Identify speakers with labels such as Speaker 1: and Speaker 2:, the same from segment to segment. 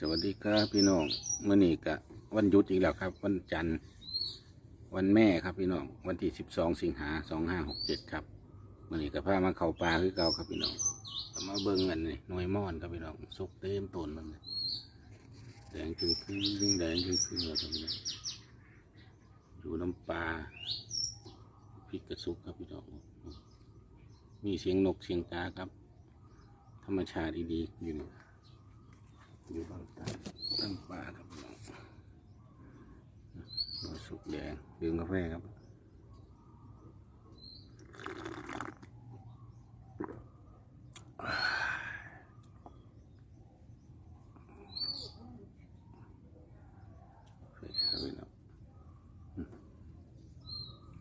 Speaker 1: สวัสดีครับพี่น้องเมื่อนี้กะวันหยุดอีกแล้วครับ วันจันทร์วันแม่ครับพี่น้องวันที่สิบสองสิงหาสองห้าหกเจ็ดครับเมื่อนี้ก็พามาเข่าปลาคือเก่าครับพี่น้องมาเบิ้งกันนี่หน่วยม่อนครับพี่น้องสุกเต็มต้นมันเลยแดงจึงคือยิ่งแดงจึงคือครับพี่น้องอยู่น้ำปลาพริกกระซุกครับพี่น้องมีเสียงนกเสียงกาครับ ธรรมชาติดีๆอยู่นี่ อยู่บางตาตั้งป่าครับน้องมาสุกแดงดื่มกาแฟครับ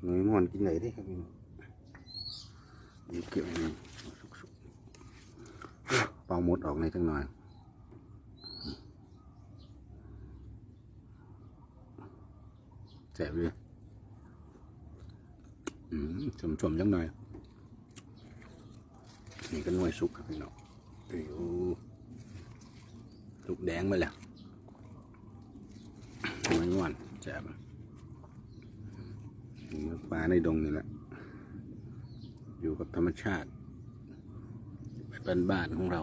Speaker 1: หนุ่ยมอนกินไหนได้ครับพี่น้องนี่เก็บนี่สุกๆเป่าหมดออกในจังหน่อย แสบเลยชมชมๆจังหน่อยนี่ก็หน่วยสุกครับพี่น้องโอ้โหสุกแดงมาแล้วหน่วยงอนแสบอะนี่มันปลาในดงนี่แหละ อยู่กับธรรมชาติเป็นบ้านของเรา